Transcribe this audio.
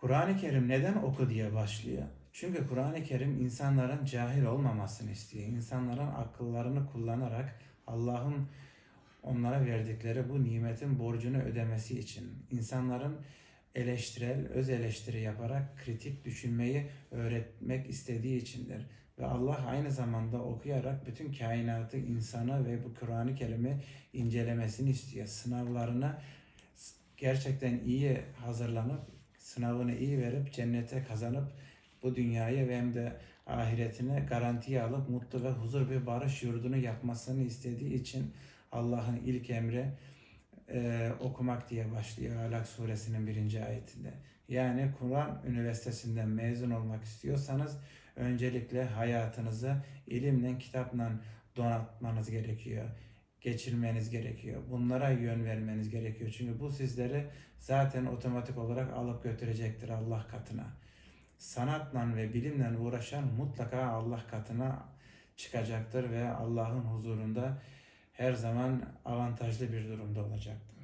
Kur'an-ı Kerim neden oku diye başlıyor? Çünkü Kur'an-ı Kerim insanların cahil olmamasını istiyor. İnsanların akıllarını kullanarak Allah'ın onlara verdikleri bu nimetin borcunu ödemesi için insanların eleştirel, öz eleştiri yaparak kritik düşünmeyi öğretmek istediği içindir. Ve Allah aynı zamanda okuyarak bütün kainatı, insanı ve bu Kur'an-ı Kerim'i incelemesini istiyor. Sınavlarına gerçekten iyi hazırlanıp, sınavını iyi verip, cennete kazanıp bu dünyayı ve hem de ahiretine garantiye alıp mutlu ve huzur bir barış yurdunu yapmasını istediği için Allah'ın ilk emri e, okumak diye başlıyor Alak suresinin birinci ayetinde. Yani Kur'an üniversitesinden mezun olmak istiyorsanız öncelikle hayatınızı ilimle, kitapla donatmanız gerekiyor. Geçirmeniz gerekiyor. Bunlara yön vermeniz gerekiyor. Çünkü bu sizleri zaten otomatik olarak alıp götürecektir Allah katına. Sanatla ve bilimle uğraşan mutlaka Allah katına çıkacaktır ve Allah'ın huzurunda her zaman avantajlı bir durumda olacaktır.